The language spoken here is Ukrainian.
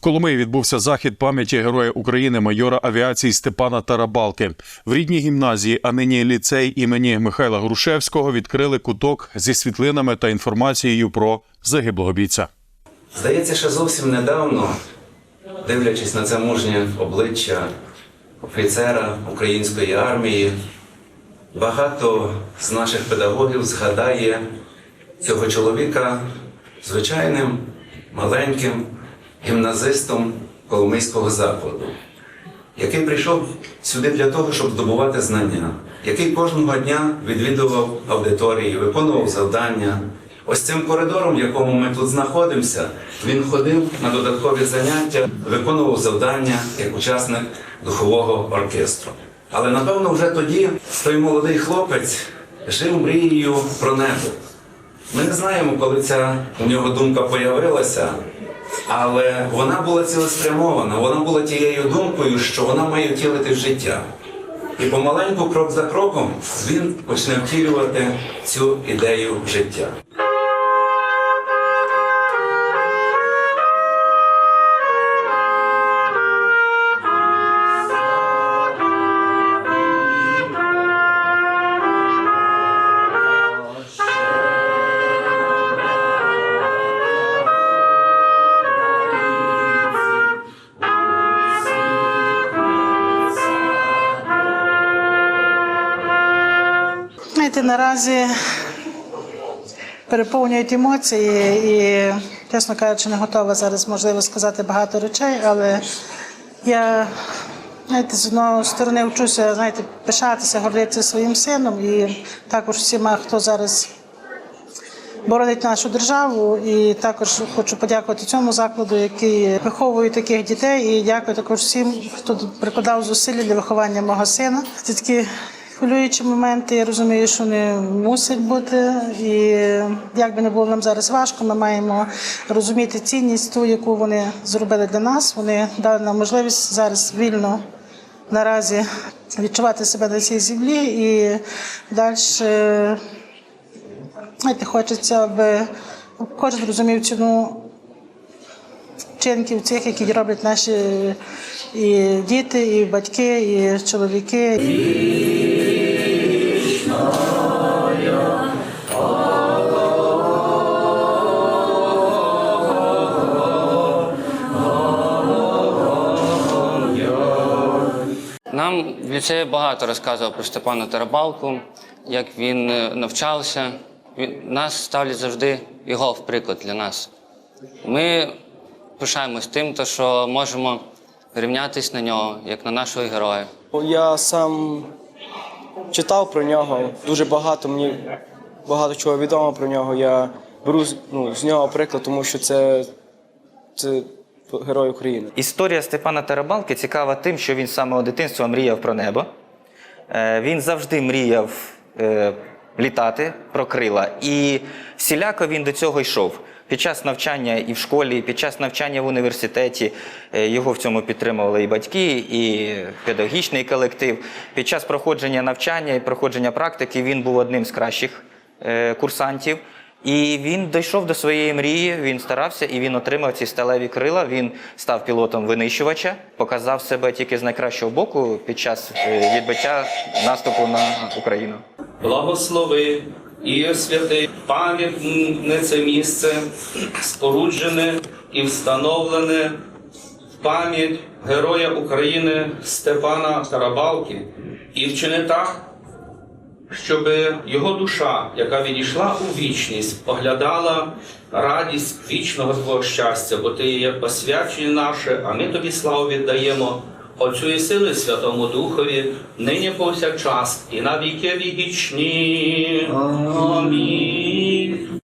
В Коломиї відбувся захід пам'яті героя України майора авіації Степана Тарабалки. В рідній гімназії, а нині ліцей імені Михайла Грушевського відкрили куток зі світлинами та інформацією про загиблого бійця. Здається, ще зовсім недавно, дивлячись на це мужнє обличчя офіцера української армії, багато з наших педагогів згадає цього чоловіка звичайним маленьким гімназистом Коломийського закладу, який прийшов сюди для того, щоб здобувати знання, який кожного дня відвідував аудиторії, виконував завдання. Ось цим коридором, в якому ми тут знаходимося, він ходив на додаткові заняття, виконував завдання як учасник духового оркестру. Але напевно вже тоді той молодий хлопець жив мрією про небо. Ми не знаємо, коли ця у нього думка появилася, але вона була цілеспрямована, вона була тією думкою, що вона має втілити в життя. І помаленьку, крок за кроком, він почне втілювати цю ідею в життя. Знаєте, наразі переповнюють емоції і, чесно кажучи, не готова зараз можливо сказати багато речей, але я знаєте, з одної сторони вчуся знаєте, пишатися, гордитися своїм сином і також всіма, хто зараз боронить нашу державу. І також хочу подякувати цьому закладу, який виховує таких дітей. І дякую також всім, хто прикладав зусилля для виховання мого сина. Це такі хвилюючі моменти. Я розумію, що вони мусять бути. І як би не було нам зараз важко, ми маємо розуміти цінність ту, яку вони зробили для нас. Вони дали нам можливість зараз вільно наразі відчувати себе на цій землі і далі. Знаєте, хочеться, аби кожен розумів ціну вчинків цих, які роблять наші і діти, і батьки, і чоловіки. Нам в ліцеї багато розказував про Степана Тарабалку, як він е, навчався. Нас ставлять завжди його в приклад для нас. Ми пишаємось тим, що можемо рівнятись на нього, як на нашого героя. Я сам читав про нього, дуже багато мені багато чого відомо про нього. Я беру ну, з нього приклад, тому що це, це герой України. Історія Степана Тарабалки цікава тим, що він з самого дитинства мріяв про небо. Е, Він завжди мріяв е, літати про крила. І всіляко він до цього йшов. Під час навчання і в школі, і під час навчання в університеті е, його в цьому підтримували і батьки, і педагогічний колектив. Під час проходження навчання і проходження практики він був одним з кращих курсантів. І він дійшов до своєї мрії, він старався і він отримав ці сталеві крила. Він став пілотом винищувача, показав себе тільки з найкращого боку під час е, відбиття наступу на Україну. Благослови і освяти пам'ятне це місце, споруджене і встановлене в пам'ять Героя України Степана Тарабалки, і вчини так, щоб його душа, яка відійшла у вічність, поглядала радість вічного свого щастя, бо ти є освячення наше, а ми тобі славу віддаємо. Отцю і сили Святому Духові, нині повсякчас і на віки вічні. Амінь.